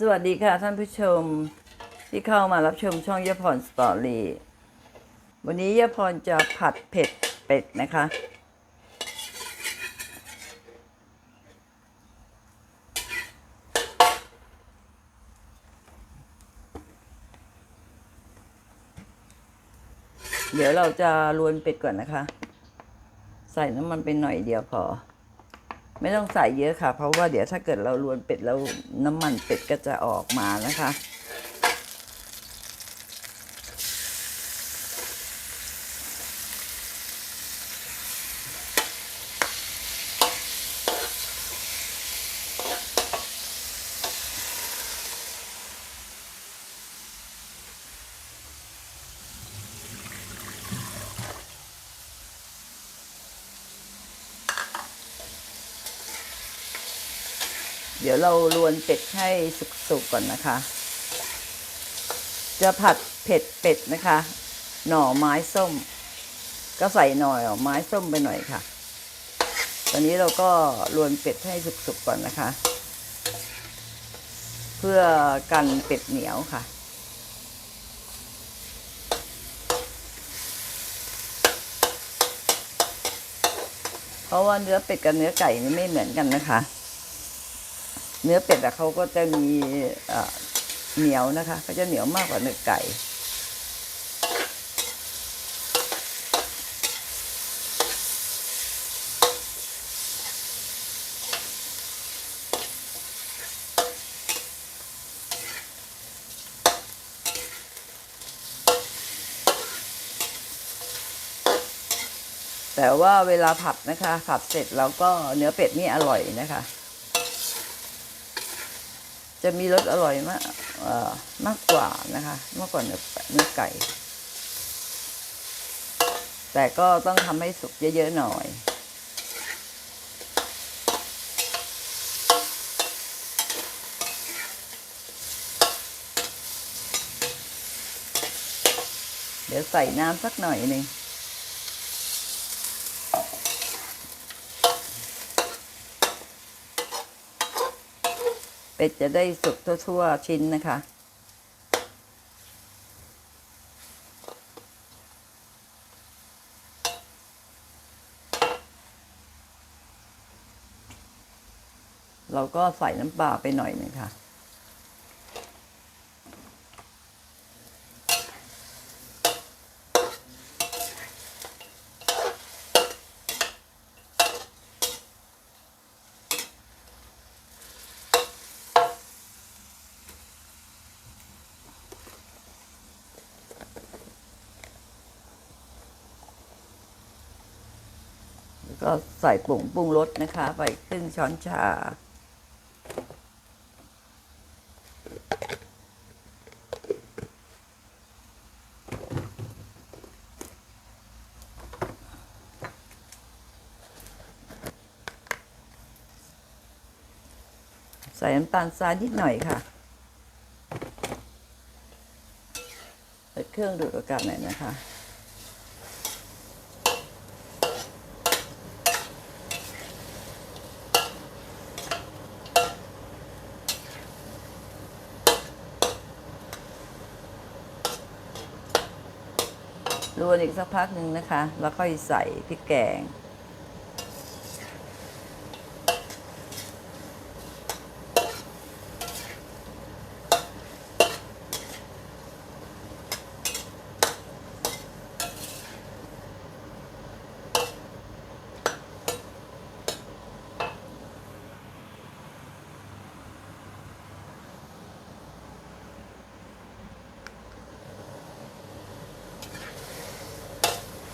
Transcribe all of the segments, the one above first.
สวัสดีค่ะท่านผู้ชมที่เข้ามารับชมช่องยะพรสตอรี่วันนี้ยะพรจะผัดเผ็ดเป็ดนะคะ เดี๋ยวเราจะลวนเป็ดก่อนนะคะ ใส่น้ำมันไปหน่อยเดียวพอ ไม่ต้องใส่เยอะค่ะ เพราะว่าเดี๋ยวถ้าเกิดเราลวนเป็ดแล้วน้ำมันเป็ดก็จะออกมานะคะ เดี๋ยวเราลวนเป็ดให้สุกๆก่อนนะคะ จะผัดเผ็ดเป็ดนะคะ หน่อไม้ส้ม ก็ใส่หน่อยไม้ส้มไปหน่อยค่ะ ตอนนี้เราก็ลวนเป็ดให้สุกๆก่อนนะคะ เพื่อกันเป็ดเหนียวค่ะเพราะว่าเนื้อเป็ดกับเนื้อไก่นี่ไม่เหมือนกันนะคะ เนื้อเป็ดอะเขาก็จะมีเหนียวนะคะเขาจะเหนียวมากกว่าเนื้อไก่แต่ว่าเวลาผัดนะคะ ผัดเสร็จแล้วก็เนื้อเป็ดนี่อร่อยนะคะ จะมีรสอร่อยมากมากกว่านะคะ มากกว่าเนื้อเนื้อไก่ แต่ก็ต้องทำให้สุกเยอะๆหน่อยเดี๋ยวใส่น้ำสักหน่อยหนึ่ง เป็ดจะได้สุกทั่วๆชิ้นนะคะ เราก็ใส่น้ำปลาไปหน่อยหนึ่งค่ะ ก็ใส่ผงปรุงรสนะคะ ไปครึ่งช้อนชา ใส่น้ำตาลทรายนิดหน่อยค่ะเปิดเครื่องดูดอากาศหน่อยนะคะ รวนอีกสักพักหนึ่งนะคะ แล้วค่อยใส่พริกแกง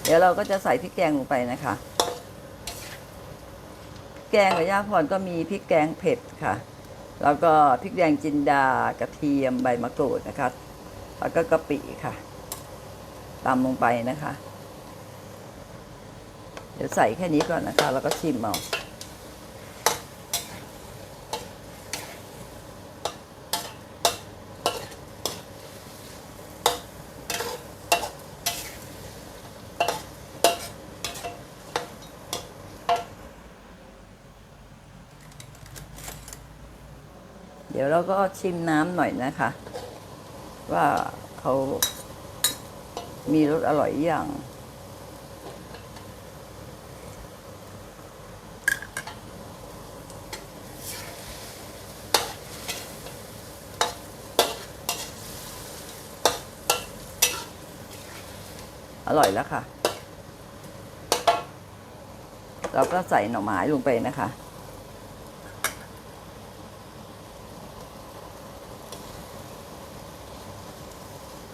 เดี๋ยวเราก็จะใส่พริกแกงลงไปนะคะแกงกับย่าพรก็มีพริกแกงเผ็ดค่ะ แล้วก็พริกแดงจินดากระเทียมใบมะกรูดนะคะ แล้วก็กะปิค่ะตำลงไปนะคะ เดี๋ยวใส่แค่นี้ก่อนนะคะ แล้วก็ชิมเอา เดี๋ยวเราก็ชิมน้ำหน่อยนะคะ ว่าเขามีรสอร่อยอย่างอร่อยแล้วค่ะ เราก็ใส่หน่อไม้ลงไปนะคะ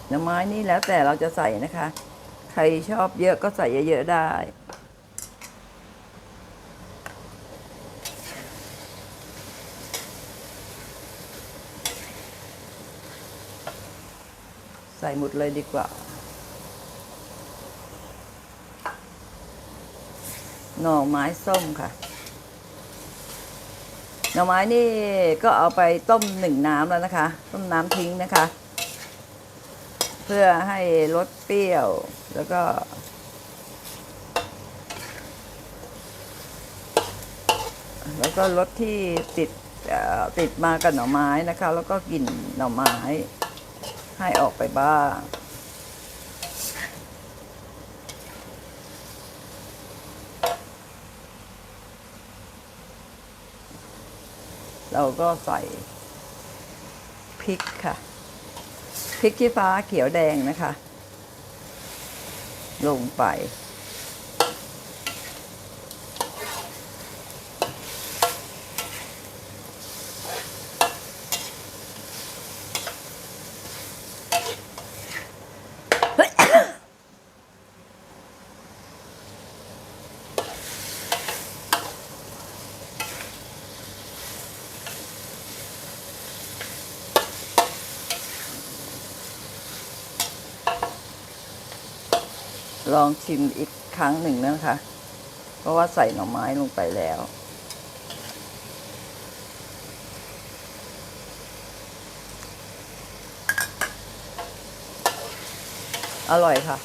หน่อไม้นี่แล้วแต่เราจะใส่นะคะ ใครชอบเยอะก็ใส่เยอะๆได้ใส่หมดเลยดีกว่า หน่อไม้ส้มค่ะ หน่อไม้นี่ก็เอาไปต้มหนึ่งน้ำแล้วนะคะ ต้มน้ำทิ้งนะคะ เพื่อให้รสเปรี้ยว แล้วก็ แล้วก็รสที่ติดติดมากับหน่อไม้นะคะ แล้วก็กลิ่นหน่อไม้ ให้ออกไปบ้างเราก็ใส่พริกค่ะ พริกชี้ฟ้าเขียวแดงนะคะ ลงไป ลองชิมอีกครั้งหนึ่งนะคะ เพราะว่าใส่หน่อไม้ลงไปแล้ว อร่อยค่ะ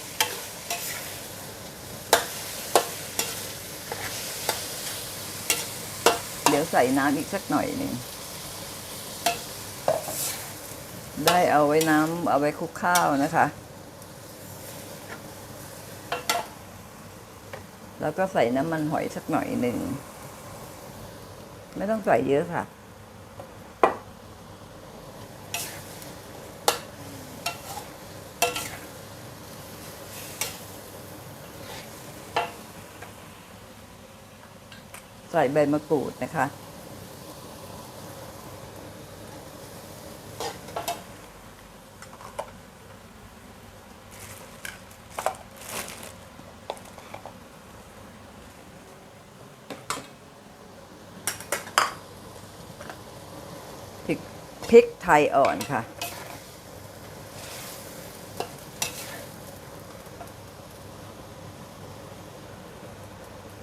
เดี๋ยวใส่น้ำอีกสักหน่อยหนึ่งได้เอาไว้น้ำเอาไว้คลุกข้าวนะคะ แล้วก็ใส่น้ำมันหอยสักหน่อยหนึ่ง ไม่ต้องใส่เยอะค่ะ ใส่ใบมะกรูดนะคะ พริกพริก ไทยอ่อนค่ะ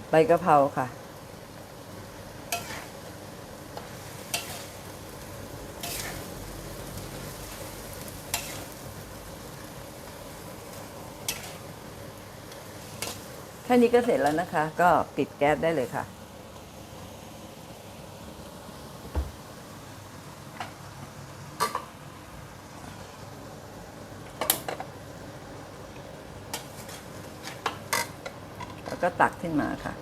ใบกะเพราค่ะ แค่นี้ก็เสร็จแล้วนะคะ ก็ปิดแก๊สได้เลยค่ะ ก็ตักขึ้นมาค่ะ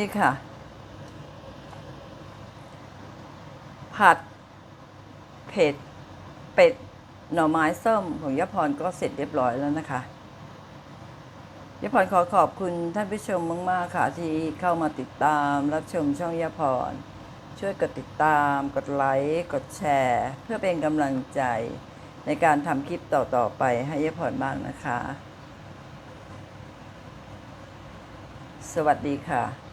นี่ค่ะ ผัดเผ็ดเป็ดหน่อไม้ส้มของยพรก็เสร็จเรียบร้อยแล้วนะคะยพรขอขอบคุณท่านผู้ชมมาก ๆ ค่ะ ที่เข้ามาติดตามรับชมช่องยพร ช่วยกดติดตาม กดไลค์กดแชร์ เพื่อเป็นกำลังใจในการทำคลิปต่อ ๆ ไปให้ยพรบ้างนะคะ สวัสดีค่ะ